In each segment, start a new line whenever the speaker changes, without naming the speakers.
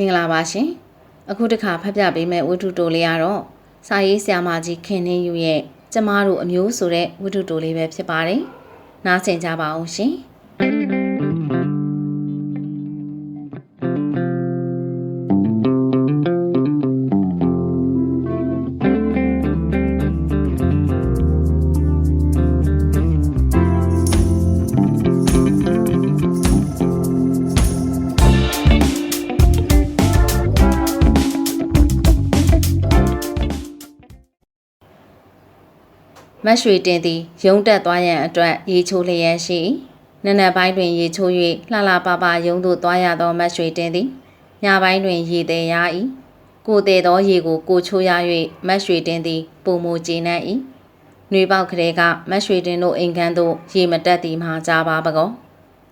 မင်္ဂလာပါရှင်အခုတစ်ခါဖတ်ပြပေးမယ့်ဝတ္ထုတိုလေးကတော့စာရေးဆရာမကြီးခင်နှင်းယူရဲ့ကျမတို့အမျိုးဆိုတဲ့ဝတ္ထုတိုလေးပဲဖြစ်ပါတယ်နားဆင်ကြပါအောင်ရှင် မတ်ရွှေတင်သည်ရုံတက်သွားရန်အတွက်ရေချိုးလျက်ရှိနနက်ပိုင်းတွင်ရေချိုး၍လှလှပပရုံသို့သွားရသောမတ်ရွှေတင်သည်ညပိုင်းတွင်ရေသေးရ၏ကိုသေးသောရေကိုကိုချိုးရ၍မတ်ရွှေတင်သည်ပုံမူကျေနပ်၏နှွေပေါက်ကလေးကမတ်ရွှေတင်တို့အိမ်ခန်းသို့ရေမတက်သည်မှကြားပါပကော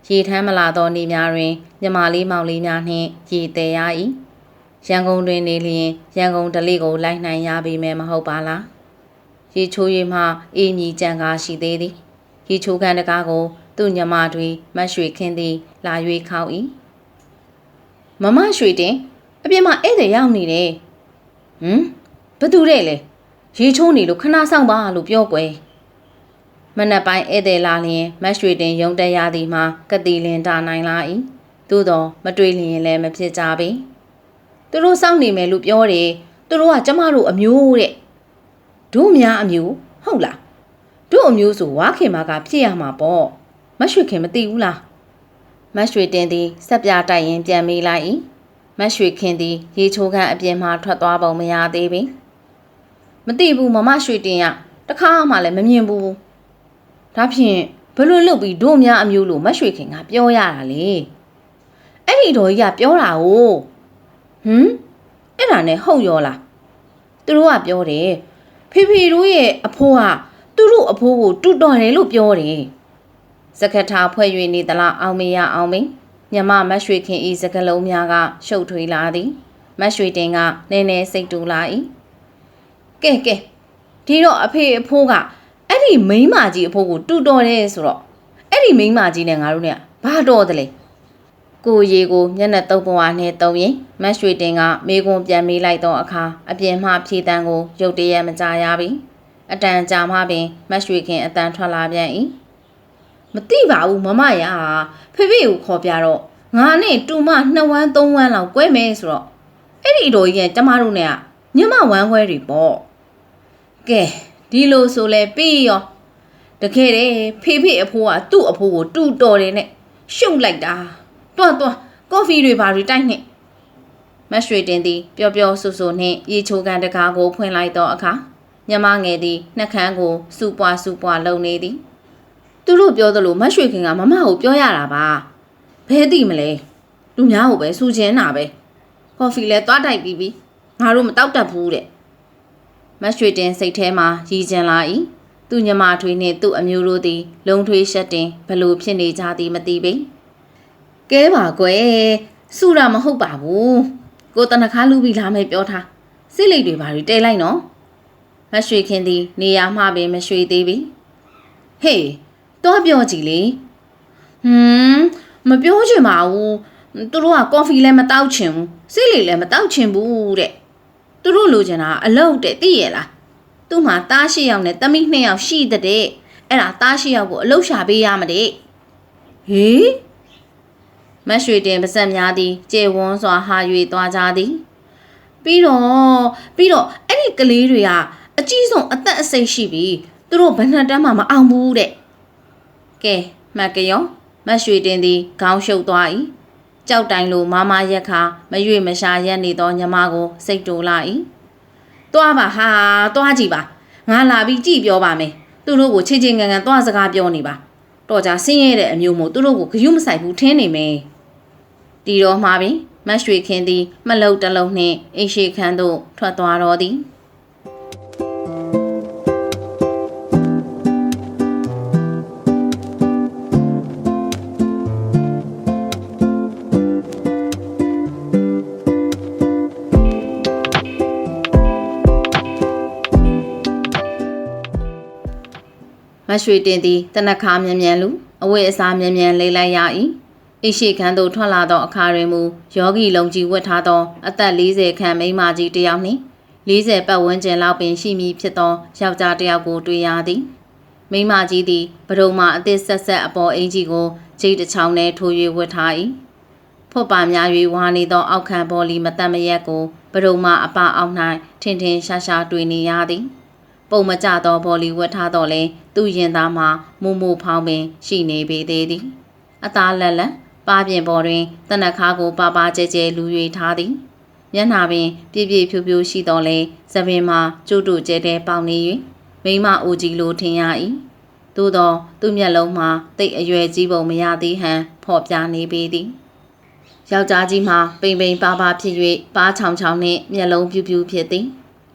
ရေထမ်းမလာသောနေ့များတွင်မြမလေးမောင်လေးများနှင့်ရေသေးရ၏ရန်ကုန်တွင်နေလျင်ရန်ကုန်ဒလိကိုလိုက်နိုင်ရပေမယ်မဟုတ်ပါလား ရေချိုးရမှအေးမြည်ကြံကားရှိသေးသည်ရေချိုးကန်တကားကို သူ့ညမတွေမတ်ရွှေခင်းသည် လာ၍ခေါက်၏မမရွှေတင်အပြင်မှာဧည့်သည်ရောက်နေတယ်ဟမ်ဘသူတဲ့လဲရေချိုးနေလို့ခဏဆောင်ပါလို့ပြောကွယ်မနက်ပိုင်းဧည့်သည်လာလျင်မတ်ရွှေတင်ရုံတက်ရသည်မှာကတိလင်တာနိုင်လာ၏သို့တော့မတွေ့လျင်လည်းမဖြစ်ကြပေသူတို့စောင့်နေမယ်လို့ပြောတယ်သူတို့ကကျမတို့အမျိုးတဲ့ တို့များအမျိုးဟုတ်လားတို့အမျိုးဆိုဝါခင်မကဖြစ်ရမှာပေါ့မတ်ရွှေခင်မသိဘူးလားမတ်ရွှေတင်သည်ဆက်ပြတိုက်ရင်ပြန်မေးလိုက်၏မတ်ရွှေခင်သည်ရေချိုးခန့်အပြင်မှထွက်သွားပုံမရသေးပေမသိဘူးမမရွှေတင်ရတခါမှလည်းမမြင်ဘူးဒါဖြင့်ဘလို့လုပ်ပြီးတို့များအမျိုးလို့မတ်ရွှေခင်ကပြောရတာလေအဲ့ဒီတော်ကြီးကပြောတာ哦ဟမ်အဲ့ဒါနဲ့ဟုတ်ရောလားသူတို့ကပြောတယ် ဖေဖေတို့ရဲ့အဖိုးကသူတို့အဖိုးကိုတူတော်တယ်လို့ပြောတယ်။စကထာဖွဲ့၍နေသလားအောင်မေရအောင်မေညမမတ်ရွှေခင်ဤစကလုံးများကရှုပ်ထွေးလာသည်မတ်ရွှေတင်ကနည်းနည်းစိတ်တူလာ၏ကဲကဲဒီတော့အဖေအဖိုးကအဲ့ဒီမိန်းမကြီးအဖိုးကိုတူတော်တယ်ဆိုတော့အဲ့ဒီမိန်းမကြီးနဲ့ငါတို့เนี่ยဘာတော်တယ်လဲ ကိုရီကိုမျက်နှာတုပ်ပွားနဲ့တုံရင်မတ်ရွှေတင်ကမေကွန်ပြန်မေးလိုက်သောအခါအပြင်မှဖြေတန်းကိုရုတ်တရက်မကြရပြီအတန်ကြာမှပင်မတ်ရွှေခင်အတန်ထွက်လာပြန်၏မသိပါဘူးမမရဖေဖေကိုခေါ်ပြတော့ငါနဲ့တူမ2ဝမ်း3ဝမ်းလောက်꿰မယ်ဆိုတော့အဲ့ဒီတော်ကြီးကကျမတို့နဲ့ကညမဝမ်းခွဲတွေပေါ့ကဲဒီလိုဆိုလဲပြီးရောတကယ်တယ်ဖေဖေအဖိုးကသူ့အဖိုးကိုတူတော်တယ်နဲ့ရှုပ်လိုက်တာ တွတ်တွတ်ကော်ဖီတွေပါတွေတိုက်နှင့်မတ်ရွှေတင်သည်ပျော်ပျော်ဆူဆူနှင့်ရေချိုကန်တကားကိုဖွင့်လိုက်သောအခါညမငယ်သည်နှက်ခမ်းကိုစူပွားစူပွားလုံနေသည်သူတို့ပြောသလိုမတ်ရွှေခင်ကမမကိုပြောရတာပါဘဲသိမလဲလူများကိုပဲစူချင်းတာပဲကော်ဖီလဲသွားတိုက်ပြီးပြီငါတို့မတောက်တတ်ဘူးတဲ့မတ်ရွှေတင်စိတ်ထဲမှာရည်ကျင်လာ၏သူညမထွေးနှင့်သူ့အမျိုးတို့သည် လုံထွေးရှက်တင်ဘလို့ဖြစ်နေကြသည်မသိပေ ကဲပါကွယ်စူတာမဟုတ်ပါဘူးကိုတနခါလူပြီးလာမယ်ပြောထားစိတ်လိတ်တွေဘာတွေတဲလိုက်နော်မရွှေခင်သည်နေရာမှပင်မရွှေသေးပြီဟေးတော့ပြောကြည့်လေဟွန်းမပြောချင်ပါဘူးသူတို့ကကော်ဖီလည်းမတောက်ချင်ဘူးစိတ်လေလည်းမတောက်ချင်ဘူးတဲ့သူတို့လိုချင်တာအလုပ်တဲ့သိရလားသူ့မှာတားရှိယောက်နဲ့တမိနှစ်ယောက်ရှိတဲ့တဲ့အဲ့ဒါတားရှိယောက်ကိုအလုပ်ရှာပေးရမတဲ့ဟေး မရွှေတင်ပါဇက်များသည်ကျေဝန်းစွာဟာ၍သွားကြသည်ပြီးတော့ပြီးတော့အဲ့ဒီကလေးတွေကအကြီးဆုံးအသက်အစိတ်ရှိပြီသူတို့ဘယ်နှစ်တန်းမှမအောင်ဘူးတဲ့ကဲမတ်ကယောမတ်ရွှေတင်သည်ခေါင်းရှုပ်သွား၏ကြောက်တိုင်လိုမမရက်ခါမရွေမရှာရက်နေသောညမကို စိတ်တူလာ၏သွားပါဟာသွားကြည့်ပါငါလာပြီးကြည့်ပြောပါမယ်သူတို့ကိုချစ်ချင်းငန်ငန်သွားစကားပြောနေပါတော့ကြဆင်းရဲတဲ့အမျိုးမို့သူတို့ကိုဂယုမဆိုင်ဘူးထင်းနေမယ် တီတော်မှာပင်မတ်ရွှေခင်သည်မလုတ်တစ်လုံးနှင့်အိမ်ရှိခန်းသို့ထွက်သွားတော်သည်မတ်ရွှေတင်သည်တနခါမြန်မြန်လူအဝိအစားမြန်မြန်လေးလိုက်ရ၏ အိရှိခန်းသို့ထွက်လာသောအခါတွင်မူယောဂီလုံကြီးဝတ်ထားသောအသက်40ခန့်မိန်းမကြီးတစ်ယောက်နှင့်40ပတ်ဝန်းကျင်လောက်ပင်ရှိမည်ဖြစ်သောယောက်ျားတစ်ယောက်ကိုတွေ့ရသည်မိန်းမကြီးသည်ပဒုံမအသစ်ဆက်ဆက်အပေါ်အင်ကြီးကိုဂျိတ်တစ်ချောင်းနဲ့ထိုး၍ဝတ်ထား၏ဖွတ်ပါများ၍ဝါနေသောအောက်ခံဘော်လီမတတ်မရက်ကိုပဒုံမအပအောက်၌ထင်ထင်ရှားရှားတွေ့နေရသည်ပုံမကျသောဘော်လီဝတ်ထားတော့လဲသူ့ရင်သားမှာမူမူဖောင်းပင်ရှိနေပေသေးသည်အသားလက်လက် ပါပြင်ပေါ်တွင်တနခါကိုပါပါကျဲကျဲလူ၍ထားသည်မျက်နှာပင်ပြည့်ပြည့်ဖြူဖြူရှိတော်လဲသပင်မှာကျုပ်တို့ကျဲတဲ့ပေါင်နေ၍မိမအိုကြီးလိုထင်ရ၏သို့သောသူ့မျက်လုံးမှာတိတ်အရွယ်ကြီးပုံမရသေးဟန်ဖော်ပြနေပေသည်ယောက်ျားကြီးမှာပိန်ပိန်ပါပါဖြစ်၍ပါးချောင်ချောင်နှင့်မျက်လုံးပြူးပြူးဖြစ်သည်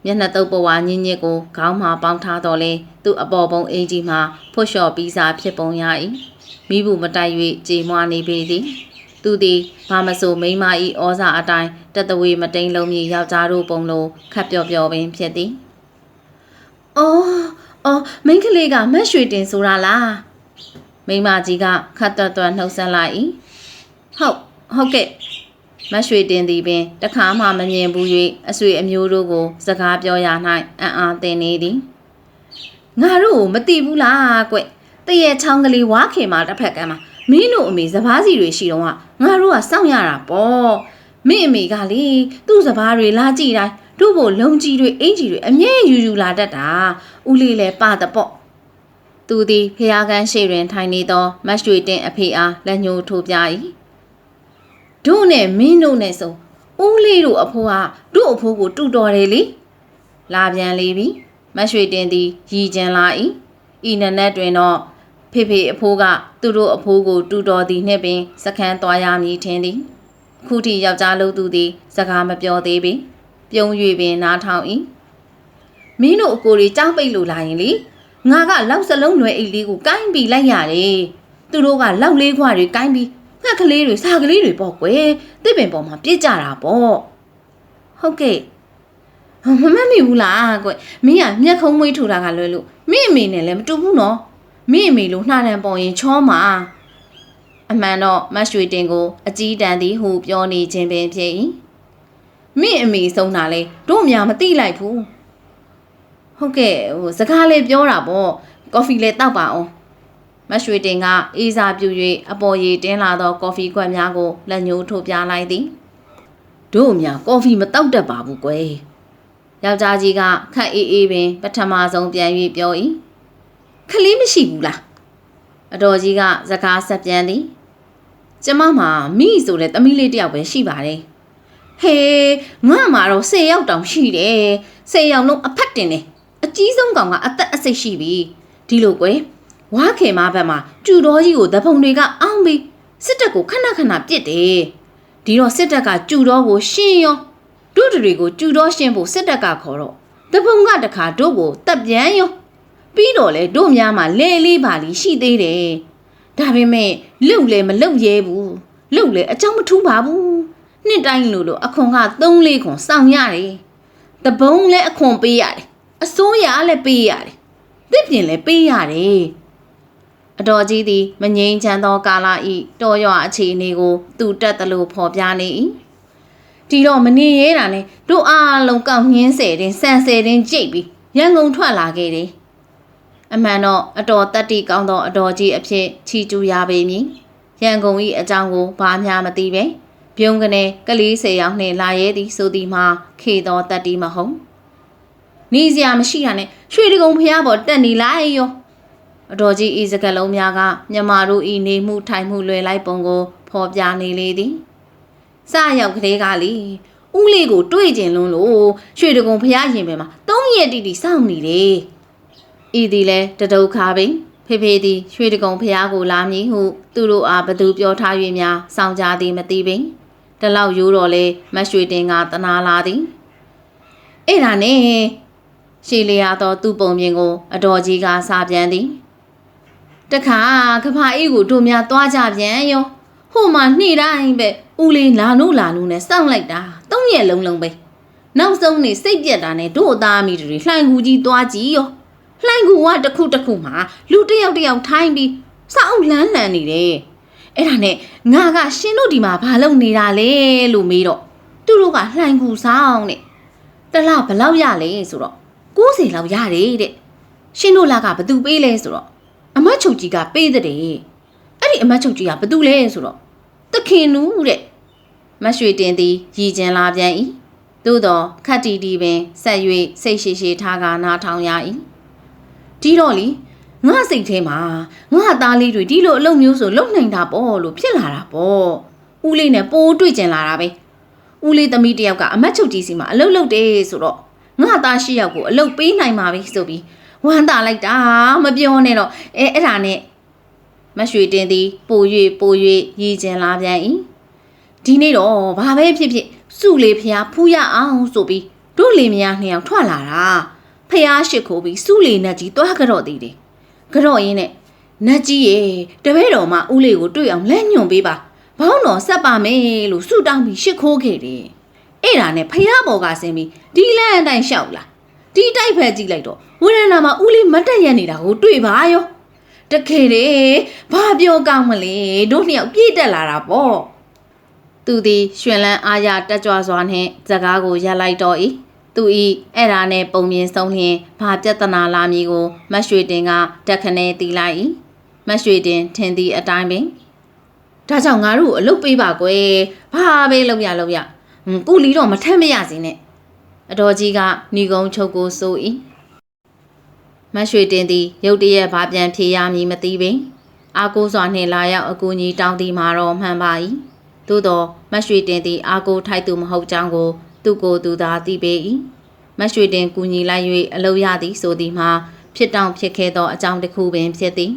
မျက်နှာတုပ်ပဝါညင်းညစ်ကိုခေါင်းမှာပေါင်းထားတော်လဲသူ့အပေါ်ပုံအင်ကြီးမှာဖွတ်လျှော်ပြီးစားဖြစ်ပုံရ၏မိဘူးမတိုက်၍ကြေမွားနေပေသည်သူသည်ဘာမဆိုမိန်းမ၏ဩဇာအတိုင်းတတဝေမတိန်လုံးမြေယောက်ျားတို့ပုံလိုခပ်ပျော့ပျော့ပင်ဖြစ်သည်။အော်အော်မိန်းကလေးကမတ်ရွှေတင်ဆိုတာလား။မိန်းမကြီးကခတ်တွတ်တွတ်နှုတ်ဆက်လိုက်၏။ဟုတ်ဟုတ်ကဲ့ မတ်ရွှေတင်သည်ပင်တခါမှမမြင်ဘူး၍အဆွေအမျိုးတို့ကို စကားပြောရ၌အံ့အားသင်နေသည်ငါတို့ကိုမတိဘူးလားကွတည့်ရဲ့ချောင်းကလေးဝါခင်မှာတစ်ဖက်ကမ်းမှာမင်းတို့အမေစပားစီတွေရှိတော့ကငါတို့ကစောင့်ရတာပေါ့မင်းအမေကလေသူ့စပားတွေလာကြည့်တိုင်းတို့ဘိုလုံကြီးတွေအင်ကြီးတွေအမြဲယူယူလာတတ်တာဦးလေးလည်းပါတပေါ့သူသည်ဖျားကန်းရှိတွင်ထိုင်နေသောမတ်ရွှေတင်အဖေအားလက်ညှိုးထိုးပြ၏ တို့နဲ့မင်းတို့နဲ့ဆိုဦးလေးတို့အဖိုးကတို့အဖိုးကိုတူတော်တယ်လေလာပြန်လေပြီမတ်ရွှေတင်သည်ရည်ကျင်လာ၏ဤနက်နက်တွင်တော့ဖေဖေအဖိုးကသူတို့အဖိုးကိုတူတော်သည်နှင့်ပင်စခန်းသွားရမည်ထင်သည်အခုထိယောက်ျားလို့သူသည် စကားမပြောသေးပေပြုံး၍ပင်နားထောင်၏မင်းတို့အကိုတွေကြောင်းပိတ်လို့လာရင်လေငါကလောက်စလုံးလွယ်အိတ်လေးကိုကိုင်းပြီးလိုက်ရတယ်သူတို့ကလောက်လေးခွာတွေကိုင်းပြီး ငှက်ကလေးတွေစားကလေးတွေပေါ့ကွယ်တစ်ပင်ပေါ်မှာပြစ်ကြတာပေါ့ဟုတ်ကဲ့မမတ်မိဘူးလားကွမင်းကမျက်ခုံးမွေးထူတာကလွယ်လို့မင်းအမေနဲ့လည်းမတူဘူးနော်မင်းအမေလိုနှာတန်ပေါ်ရင်ချောမှာအမှန်တော့မတ်ရွှေတင်ကိုအကြီးတန်းသည်ဟုပြောနေခြင်းပင်ဖြစ်၏မင်းအမေဆုံးတာလေတို့များမသိလိုက်ဘူးဟုတ်ကဲ့ဟိုစကားလေးပြောတာပေါ့ကော်ဖီလေးတောက်ပါအောင် မတ်ရွှေတင်ကအေးစာပြူ၍အပေါ်ရည်တင်းလာသောကော်ဖီခွက်များကိုလက်ညှိုးထိုးပြလိုက်သည်တို့များကော်ဖီမတောက်တတ်ပါဘူးကွယ်ယောက်ျားကြီးကခက်အေးအေးပင်ပထမဆုံးပြန်၍ပြော၏ခလေးမရှိဘူးလားအတော်ကြီးကစကားဆက်ပြန်သည်ကျမမှာမိဆိုတဲ့သမီးလေးတယောက်ပဲရှိပါတယ်ဟေးငါမှာတော့10ယောက်တောင်ရှိတယ်10ယောက်လုံးအဖက်တင်တယ်အကြီးဆုံးကောင်ကအသက်အစိတ်ရှိပြီဒီလိုကွယ် ဝါခေမဘက်မှာကျူတော်ကြီးကိုဓပုံတွေကအောင်းပြီးစစ်တပ်ကိုခဏခဏပြစ်တယ်ဒီတော့စစ်တပ်ကကျူတော်ကိုရှင်းရောတို့တွေကိုကျူတော်ရှင်းဖို့စစ်တပ်ကခေါ်တော့ဓပုံကတခါတို့ကိုတပ်ပြန်ရောပြီးတော့လေတို့များမှာလဲလေးပါလီရှိသေးတယ်ဒါပေမဲ့လုံလေမလုံရဲဘူးလုံလေအကြောင်းမထူးပါဘူးနှစ်တိုင်းလို့လို့အခွန်က3လေးခွန်စောင့်ရတယ်တပုံးလည်းအခွန်ပေးရတယ်အစိုးရလည်းပေးရတယ်တစ်ပြင်လည်းပေးရတယ် အတော်ကြီးသည်မငိမ့်ချမ်းသောကာလဤတော်ရွအခြေအနေကိုသူတက်သလိုဖော်ပြနေ၏ဒီတော့မနေရဲတာနဲ့တို့အားလုံးကောက်ညင်းဆယ်တင်ဆန်ဆယ်တင်ကြိတ်ပြီးရန်ကုန်ထွက်လာခဲ့တယ်အမှန်တော့အတော်တတ္တိကောင်းသောအတော်ကြီးအဖြစ်ချီကျူးရပေမည်ရန်ကုန်၏အကြောင်းကိုဘာမှမသိပဲပြုံးကနေကလေးစေရောင်နှင့်လာရဲသည်ဆိုသည်မှာခေသောတတ္တိမဟုတ်နေစရာမရှိတာနဲ့ရွှေတကုံဖျားပေါ်တက်နေလိုက်ရော အတော်ကြီးဤစကလုံးများကမြမတို့ဤနေမှုထိုင်မှုလွယ်လိုက်ပုံကိုဖော်ပြနေလေသည်စရောက်ကလေးကလေဦးလေးကိုတွေ့ကျင်လွန်းလို့ရွှေတကုံဖျားရင်ပဲမှာသုံးရက်တိတိစောင့်နေတယ်ဤသည်လဲတဒုက္ခပင်ဖေဖေသည်ရွှေတကုံဖျားကိုလာမည်ဟု သူတို့အားဘသူပြောထား၍များစောင့်ကြသည်မသိပင်တလောက်ရိုးတော်လဲမတ်ရွှေတင်ကတနာလာသည်အဲ့ဒါနဲ့ရှီလျာသောသူ့ပုံမြင်ကို အတော်ကြီးကစားပြန်သည် တခါကဖာအေးကိုတို့များသွားကြပြန်ရောဟိုမှာနှိတိုင်းပဲဦးလေးလာနို့လာနို့နဲ့စောင့်လိုက်တာသုံးရက်လုံးလုံးပဲနောက်ဆုံးနေစိတ်ပြက်တာနဲ့တို့အသားအမိတွေလှိုင်ကူကြီးသွားကြည့်ရောလှိုင်ကူကတစ်ခုတစ်ခုမှာလူတစ်ယောက်တစ်ယောက်ထိုင်းပြီးစောင့်လန်းလန်းနေတယ်အဲ့ဒါနဲ့ငါကရှင်တို့ဒီမှာဘာလုပ်နေတာလဲလို့မေးတော့သူတို့ကလှိုင်ကူဆောင်တဲ့တလားဘယ်လောက်ရလဲဆိုတော့90လောက်ရတယ်တဲ့ရှင်တို့လာကဘသူပေးလဲဆိုတော့ အမတ်ချုပ်ကြီးကပေးတဲ့တဲ့အဲ့ဒီအမတ်ချုပ်ကြီးကဘသူလဲဆိုတော့တခင်နူးတဲ့မရွှေတင်သည်ရည်ကျင်လာပြန်၏သို့တော့ခတ်တီတီပင်ဆက်၍စိတ်ရှိရှိထားကနားထောင်ရ၏ဒီတော့လီငါစိတ်ထဲမှာငါသားလေးတွေဒီလိုအလုပ်မျိုးဆိုလုပ်နိုင်တာပေါ့လို့ဖြစ်လာတာပေါ့ဦးလေးနဲ့ပိုးတွေ့ကျင်လာတာပဲဦးလေးသမီးတယောက်ကအမတ်ချုပ်ကြီးစီမှာအလုပ်လုပ်တယ်ဆိုတော့ငါသားရှိယောက်ကိုအလုပ်ပေးနိုင်မှာပဲဆိုပြီး ဝမ်းသာလိုက်တာမပြောနဲ့တော့အဲအဲ့ဒါနဲ့မရွှေတင်သည်ပို၍ပို၍ရည်ကျင်လာပြန်၏ဒီနေ့တော့ဘာပဲဖြစ်ဖြစ်စုလေးဖျားဖူးရအောင်ဆိုပြီးတို့လင်မယားနှစ်ယောက်ထွက်လာတာဖျားရှိခိုးပြီးစုလေးနဲ့ကြီးတွားကြတော့သေးတယ်ကြော့ရင်းနဲ့နတ်ကြီးရေတပည့်တော်မှဦးလေးကိုတွေ့အောင်လက်ညွန်ပေးပါဘောင်းတော်ဆက်ပါမယ်လို့ဆုတောင်းပြီးရှ िख ိုးခဲ့တယ်အဲ့ဒါနဲ့ဖျားပေါ်ကဆင်းပြီးဒီလန့်အတိုင်းလျှောက်လာဒီတိုက်ဖက်ကြည့်လိုက်တော့ ဝိရဏမှာဦးလေးမတ်တက်ရက်နေတာကိုတွေ့ပါရောတကယ်လေဘာပြောကောင်းမလဲတို့နှစ်ယောက်ပြည့်တက်လာတာပေါ့သူသည်ရှင်လန်းအားရတက်ကြွစွာနှင့်စကားကိုရပ်လိုက်တော့၏သူဤအဲ့ဒါနဲ့ပုံမြင်ဆုံးလျင်ဘာပြဿနာလာမည်ကိုမတ်ရွှေတင်ကတက်ခနဲတီးလိုက်၏မတ်ရွှေတင်ထင်သည့်အတိုင်းပင်ဒါကြောင့်ငါတို့ကိုအလုပ်ပေးပါကွယ်ဘာပဲလုပ်ရလုပ်ရဟွန်းကုလီတော့မထက်မရစေနဲ့အတော်ကြီးကဏီကုံချုပ်ကိုစိုး၏ မတ်ရွှေတင်သည်ရုတ်တရက်ဘာပြန်ဖြေရမည်မသိပင်အာကိုစွာနှင့်လာရောက်အကူကြီးတောင်းသည်မှာတော့မှန်ပါ၏သို့တော့မတ်ရွှေတင်သည်အာကိုထိုက်သူမဟုတ်ကြောင်းကို သူကိုယ်သူသာသိပေ၏မတ်ရွှေတင်ကူညီလိုက်၍အလုပ်ရသည်ဆိုသည်မှာဖြစ်တောင်ဖြစ်ခဲ့သောအကြောင်းတစ်ခုပင်ဖြစ်သည်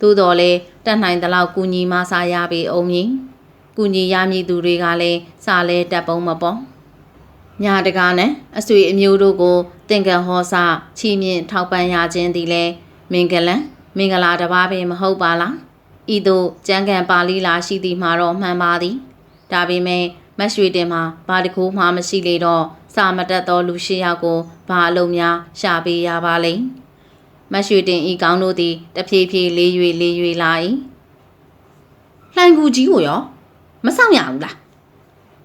သို့တော်လည်းတတ်နိုင်သလောက်ကူညီမဆာရပေအောင်မည်ကူညီရမည်သူတွေကလည်းစာလဲတက်ပုံမပေါ် ညာတကာနဲ့အဆွေအမျိုးတို့ကိုတင်ကံဟောစာချီးမြှင့်ထောက်ပံ့ရခြင်းသည်လည်းမင်္ဂလံမင်္ဂလာတစ်ပါးပင်မဟုတ်ပါလားဤသို့ကျမ်းဂန်ပါဠိလာရှိသည်မှာတော့မှန်ပါသည်ဒါပေမဲ့မတ်ရွှေတင်မှာဘာတကူမှမရှိလေတော့စာမတက်သောလူရှိယောက်ကိုဘာအလုံးများရှာပေးရပါလိမ့်မတ်ရွှေတင်ဤကောင်းတို့သည်တဖြည်းဖြည်းလေး၍လေး၍လာ၏လှိုင်ကူကြီးကိုရောမဆောင်ရဘူးလား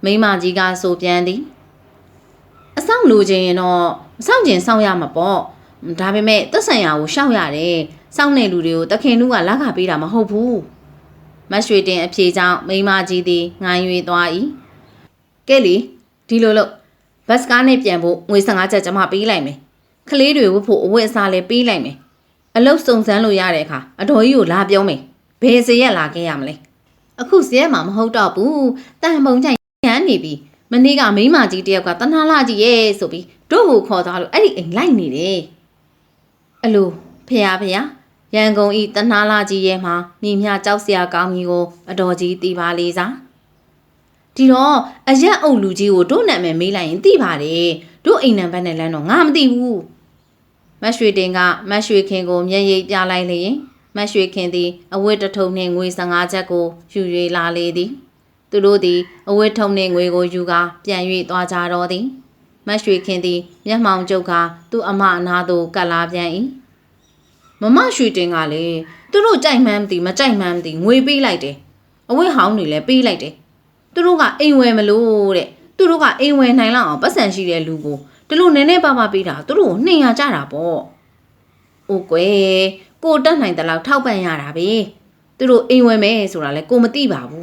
မိမကြီးကဆိုပြန်သည် အဆောင်လိုချင်ရင်တော့မဆောင်ချင်ဆောင်ရမှာပေါ့ဒါပေမဲ့သက်ဆိုင်ရာကိုရှောက်ရတယ်စောင့်နေလူတွေကိုတခင်လူကလက်ခပေးတာမဟုတ်ဘူးမတ်ရွှေတင်အဖြေကြောင့်မိမကြီးသည်ငိုင်း၍သွား၏ကဲလေဒီလိုလို့ဘတ်စကားနဲ့ပြန်ဖို့ငွေ15ကျပ်ကျွန်မပေးလိုက်မယ်ကလေးတွေဝတ်ဖို့အဝတ်အစားလည်းပေးလိုက်မယ်အလုတ်စုံစမ်းလို့ရတဲ့အခါအတော်ကြီးကိုလာပြောမယ်ဘယ်စရက်လာခဲ့ရမလဲအခုစရက်မှာမဟုတ်တော့ဘူးတန်ပုံချိုင်ရမ်းနေပြီ မနေ့ကမိန်းမကြီးတယောက်ကတနာလာကြီးရဲ့ဆိုပြီးတို့ကိုခေါ်သွားလို့အဲ့ဒီအိမ်လိုက်နေတယ်အလိုဖះဖះရန်ကုန်ဤတနာလာကြီးရဲ့မှာမိမြကြောက်စရာကောင်းကြီးကိုအတော်ကြီးတီးပါလေးစားဒီတော့အရက်အုပ်လူကြီးကိုတို့နာမည်မေးလိုက်ရင်သိပါတယ်တို့အိမ်နံပါတ်နဲ့လမ်းတော့ငါမသိဘူးမတ်ရွှေတင်ကမတ်ရွှေခင်ကိုမျက်ရည်ပြလိုက်လျင်မတ်ရွှေခင်သည်အဝတ်တစ်ထုပ်နှင့်ငွေ15ချက်ကိုယူ၍လာလေသည် သူတို့သည်အဝတ်ထုပ်နှင့်ငွေကိုယူကာပြန်၍သွားကြတော့သည်မတ်ရွှေခင်သည် မျက်မှောင်ကျုပ်ကသူ့အမအနာသို့ကပ်လာပြန်၏မမရွှေတင်ကလည်းသူတို့ကြိုက်မှန်းမသိမကြိုက်မှန်းမသိငွေပေးလိုက်တယ်အဝတ်ဟောင်းတွေလည်းပေးလိုက်တယ်သူတို့ကအိမ်ဝယ်မလို့တဲ့သူတို့ကအိမ်ဝယ်နိုင်လောက်အောင်ပတ်စံရှိတဲ့လူကိုဒီလိုနည်းနည်းပါးပါးပေးတာသူတို့ကိုနှင်ရကြတာပေါ့။အိုကွယ်ကိုတက်နိုင်တဲ့လောက်ထောက်ပံ့ရတာပဲ။သူတို့အိမ်ဝယ်မယ်ဆိုတာလဲကိုမသိပါဘူး။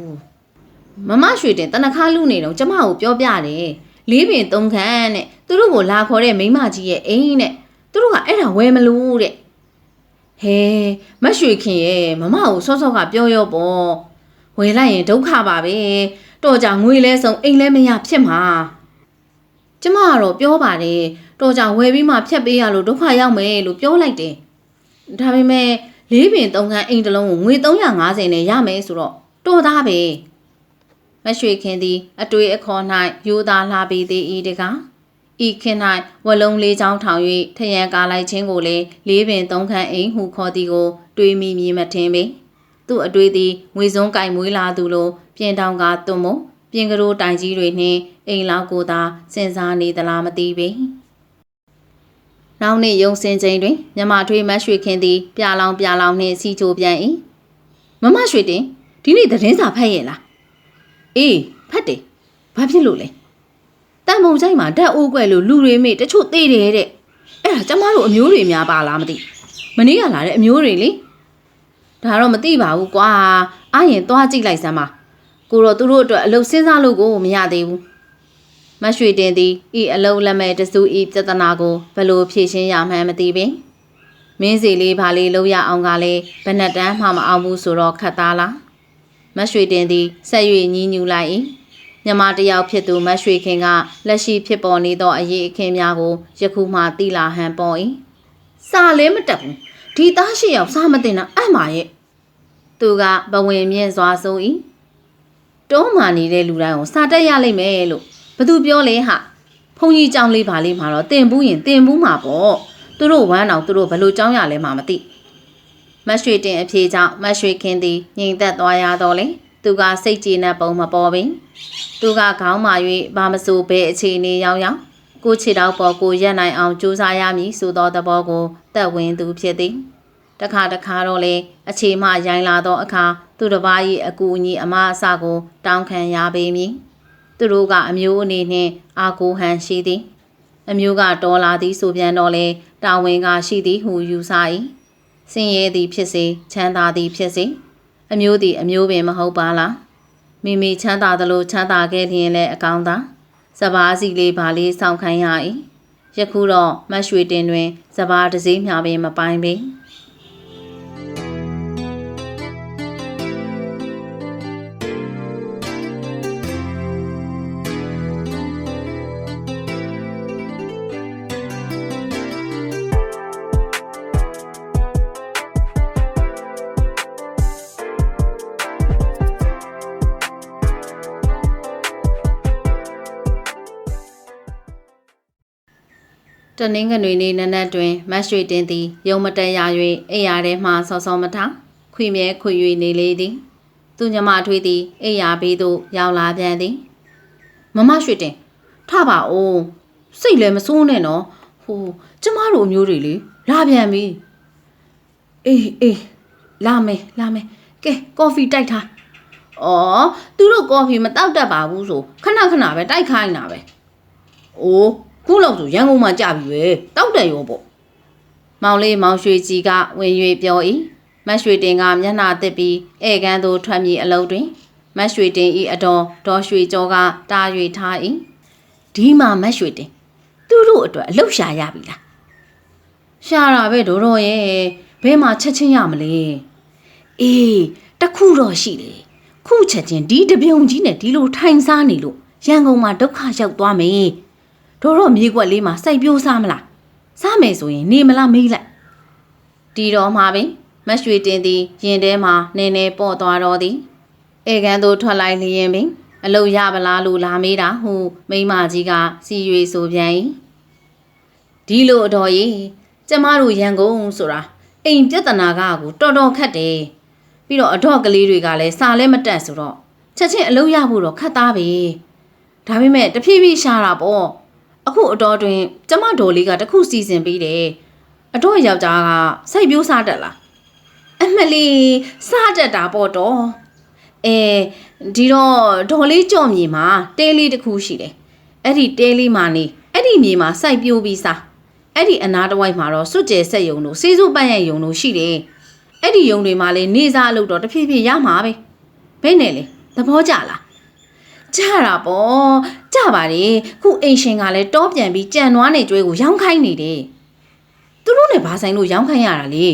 မမရွှေတင်တနခါလူနေတော့ကျမကိုပြောပြတယ်။လေးပင်သုံးခန်းတဲ့သူတို့ကိုလာခေါ်တဲ့မိမကြီးရဲ့အိမ်တဲ့သူတို့ကအဲ့ဒါဝယ်မလို့တဲ့။ဟဲမရွှေခင်ရဲ့မမကိုစောစောကပြောရောပေါ့။ဝယ်လိုက်ရင်ဒုက္ခပါပဲ။တော့ကြငွေလဲဆုံးအိမ်လဲမရဖြစ်မှာ။ကျမကတော့ပြောပါတယ်တော့ကြဝယ်ပြီးမှဖြတ်ပေးရလို့ဒုက္ခရောက်မယ်လို့ပြောလိုက်တယ်။ဒါပေမဲ့လေးပင်သုံးခန်းအိမ်တစ်လုံးကိုငွေ350နဲ့ရမယ်ဆိုတော့တော်သားပဲ။ မရွှေခင်သည် အတွေ့အခေါ်၌ယူသားလှပြီးသေး၏တကား။ဤခင်၌ဝလုံးလေးချောင်းထောင်၍ထရန်ကားလိုက်ခြင်းကိုလည်းလေးပင်သုံးခန်းအိမ်ဟုခေါ်သည်ကို တွေးမိမြင်မထင်ပေ။သူ့အတွေ့သည်ငွေစုံကင်မွေးလာသူလိုပြင်တောင်ကတွမပြင်ကလေးတိုင်ကြီးတွေနှင့်အိမ်လောက်ကိုသာစဉ်းစားနေသလားမသိပေ။နောက်နေ့ရုံစင်ချိန်တွင်မြမထွေးမတ်ရွှေခင်သည် ပြလောင်ပြလောင်နှင့်စီချိုပြန်၏မမရွှေတင်ဒီနေ့သတင်းစာဖတ်ရင်လား အေးဖတ်တယ်ဘာဖြစ်လို့လဲတန်ပုံဆိုင်မှာဓာတ်အိုးကွက်လို့လူတွေမေ့တချို့သေးတယ်တဲ့အဲ့ဒါကျမတို့အမျိုးတွေများပါလားမသိမနေ့ကလာတဲ့အမျိုးတွေလေဒါတော့မသိပါဘူးကွာအားရင်သွားကြည့်လိုက်စမ်းပါကိုတော့သူတို့အတွက်အလုပ်စဉ်းစားလို့ကိုမရသေးဘူးမရွှေတင်သည်ဤအလုံးလက်မဲ့တစုဤပြဿနာကိုဘယ်လိုဖြေရှင်းရမှန်းမသိပင်မင်းစီလေးဘာလေးလုပ်ရအောင်ကလည်းဘယ်နဲ့တန်းမှမအောင်ဘူးဆိုတော့ခတ်သားလား မတ်ရွှေတင်သည်ဆက်၍ညီးညူလိုက်၏ညမတစ်ယောက်ဖြစ်သူမတ်ရွှေခင်ကလက်ရှိဖြစ်ပေါ်နေသောအရေးအခင်းများကိုယခုမှသိလာဟန်ပေါ်၏စာလည်းမတက်ဘူးဒီသားရှိရောက်စာမတင်တော့အမှရဲ့သူကဘဝင်မြင့်စွာဆို၏တုံးမာနေတဲ့လူတိုင်းကိုစာတက်ရလိမ့်မယ်လို့ဘသူပြောလဲဟာဖုန်ကြီးကြောင်လေးပါလေးမှာတော့တင်ဘူးရင်တင်ဘူးမှာပေါ့သူတို့ဝမ်းအောင်သူတို့ဘလို့ကြောင်းရလဲမှမသိ မတ်ရွှေတင်အဖြေကြောင့်မတ်ရွှေခင်းသည်ငြိမ်သက်သွားရတော့လေသူကစိတ်ကြည်နက်ပုံမပေါ်ပင်သူကခေါင်းမာ၍ဘာမဆိုဘဲအခြေအနေရောက်ရောက်ကိုခြေတော့ပေါ်ကိုရက်နိုင်အောင်ကြိုးစားရမည်ဆိုသောသဘောကိုတက်ဝင်သူဖြစ်သည်တခါတခါတော့လေအခြေမရိုင်းလာသောအခါသူတစ်ပါး၏အကူအညီအမအစကို တောင်းခံရပေမည်သူတို့ကအမျိုးအနေနှင့်အာကိုဟန်ရှိသည် အမျိုးကတော်လာသည်ဆိုပြန်တော့လေတာဝန်ကရှိသည်ဟုယူဆ၏ စင်ရဲသည်ဖြစ်စေချမ်းသာသည်ဖြစ်စေအမျိုးသည်အမျိုးပင်မဟုတ်ပါလားမိမိချမ်းသာသလိုချမ်းသာခဲ့လျင်လည်းအကောင်းသာစပားစီလေးပါလေးစောင့်ခိုင်းရ၏ယခုတော့မတ်ရွှေတင်တွင်စပားတစ်စည်းမျှပင်မပိုင်ပေ တနင်္ဂနွေနေ့နနက်တွင်မတ်ရွှေတင်သည်ရုံမတက်ရ၍အိယာထဲမှစောစောမထခွေမြဲခွေ၍နေလေသည်သူညမထွေးသည်အိယာဘေးသို့ရောက်လာပြန်သည်မမရွှေတင်ထပါဦးစိတ်လည်းမစိုးနဲ့နော်ဟိုကျမတို့အမျိုးတွေလေလာပြန်ပြီအေးအေးလာမယ်လာမယ်ကဲကော်ဖီတိုက်ထားအော်သူတို့ကော်ဖီမတောက်တတ်ပါဘူးဆိုခဏခဏပဲတိုက်ခိုင်းတာပဲ။အိုး ခုလောက်ဆိုရန်ကုန်မှာကြပြီပဲ။တောက်တယ်ရောပေါ့။မောင်လေးမောင်ရွှေကြီးကဝင်၍ပြော၏။မတ်ရွှေတင်ကမျက်နှာတစ်ပြီးဧကန်သို့ထွက်မြေအလုံးတွင်မတ်ရွှေတင်ဤအတော်ဒေါ်ရွှေကျော်ကတား၍ထား၏။ဒီမှာမတ်ရွှေတင်သူတို့အတွက်အလုတ်ရှာရပြီလား။ရှာတာပဲဒေါ်တော်ရဲ့ဘဲမှာချက်ချင်းရမလဲ။အေးတခုတော့ရှိတယ်။ခုချက်ချင်းဒီတပြုံကြီးနဲ့ဒီလိုထိုင်စားနေလို့ရန်ကုန်မှာဒုက္ခရောက်သွားမယ်။ တို့တော့မြေကွက်လေးမှာစိုက်ပျိုးစားမလားစားမယ်ဆိုရင်နေမလားမေးလိုက်တီတော်မှာပင်မတ်ရွှေတင်သည်ရင်ထဲမှာနင်းနေပေါ့သွားတော့သည်ဧကန်သို့ထွက်လိုက်လျင်ပင်အလုတ်ရပလားလို့လာမေးတာဟုမိမကြီးကစီရွေဆိုပြန်၏ဒီလိုအတော်ကြီးကျမတို့ရန်ကုန်ဆိုတာအိမ်ပြဿနာကကိုတော်တော်ခက်တယ်ပြီးတော့အတော့ကလေးတွေကလည်းစာလဲမတက်ဆိုတော့ချက်ချင်းအလုတ်ရဖို့တော့ခက်သားပဲဒါပေမဲ့တဖြည်းဖြည်းရှာတာပေါ့ အခုအတော်တွင်ကျမဒေါ်လေးကတခုစီစဉ်ပေးတယ်အတော့ယောက်ျားကစိုက်ပြိုးစားတက်လားအမလီစားတက်တာပေါ့တော့အဲဒီတော့ဒေါ်လေးကြော့မြေမှာတဲလေးတစ်ခုရှိတယ်အဲ့ဒီတဲလေးမှာနေအဲ့ဒီမြေမှာစိုက်ပြိုးပြီးစားအဲ့ဒီအနာတစ်ဝိုက်မှာတော့စွတ်ကျဲဆက်ယုံတို့စေးစုပန့်ရယုံတို့ရှိတယ်အဲ့ဒီယုံတွေမှာလေနေစားအလုပ်တော့တဖြည်းဖြည်းရမှာပဲဘယ်နဲ့လဲသဘောကျလား ကြတာပေါ့ကြပါလေခုအိမ်ရှင်ကလည်းတောပြန်ပြီးကြံနွားနေကျွဲကိုရောင်းခိုင်းနေတယ်သူတို့နဲ့ဘာဆိုင်လို့ရောင်းခိုင်းရတာလေ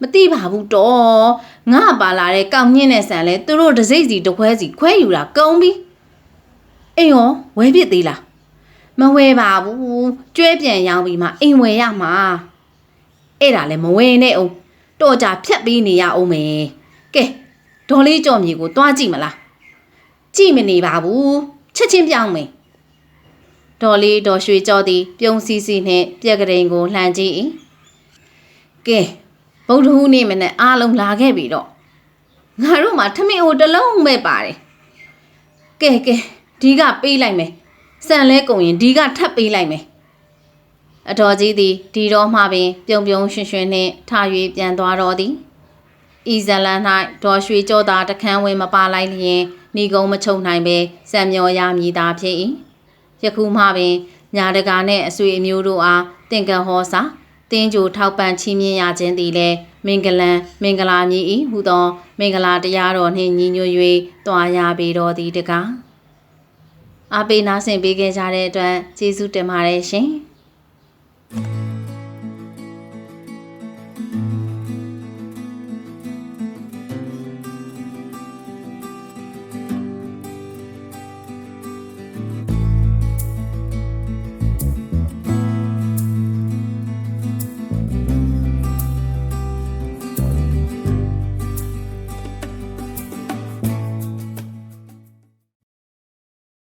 မသိပါဘူးတော့ငါပါလာတဲ့ကောက်ညင်းတဲ့ဆန်လဲသူတို့တစ်စိမ့်စီတစ်ခွဲစီခွဲယူတာကုံပြီအိမ်ရောဝဲပြစ်သေးလားမဝဲပါဘူးကျွဲပြန်ရောင်းပြီးမှအိမ်ဝယ်ရမှာအဲ့ဒါလည်းမဝဲနဲ့အောင်တော့ကြဖြတ်ပြီးနေရအောင်မယ်ကဲဒေါ်လေးကြော်မြေကိုတွားကြည့်မလား ကြည့်မနေပါဘူးချက်ချင်းပြောင်းမယ်ဒေါ်လေးဒေါ်ရွှေကြောသည်ပြုံးစီစီနှင့်ပြက်ကလေးကိုလှမ်းကြည့်၏ကဲဗုဒ္ဓဟူးနေ့မနေ့အားလုံးလာခဲ့ပြီတော့ငါတို့မှာထမင်းအိုတစ်လုံးပဲပါတယ်ကဲကဲဒီကပေးလိုက်မယ်စံလဲကုန်ရင်ဒီကထပ်ပေးလိုက်မယ်အတော်ကြီးသည်ဒီတော့မှပင် ပြုံပြုံရွှင်ရွှင်နှင့်ထ၍ပြန်သွားတော်သည် ဤဇလန်၌ဒေါ်ရွှေကြောသာတခန်းဝင်မပါလိုက်လျင်ဤကုံမချုပ်နိုင်ပဲစံမျောရမည်သာဖြစ်၏ယခုမှပင်ညာတကာနှင့်အဆွေအမျိုးတို့အားတင်ကဟောစာတင်းကြိုထောက်ပံ့ချီးမြှင့်ရခြင်းသည်လည်းမင်္ဂလံမင်္ဂလာမည်၏ဟူသော မင်္ဂလာတရားတော်နှင့်ညီညွတ်၍တွာရပေတော်သည်တကားအားပေးနာဆင်ပေးခဲ့ကြတဲ့အတွက်ကျေးဇူးတင်ပါတယ်ရှင်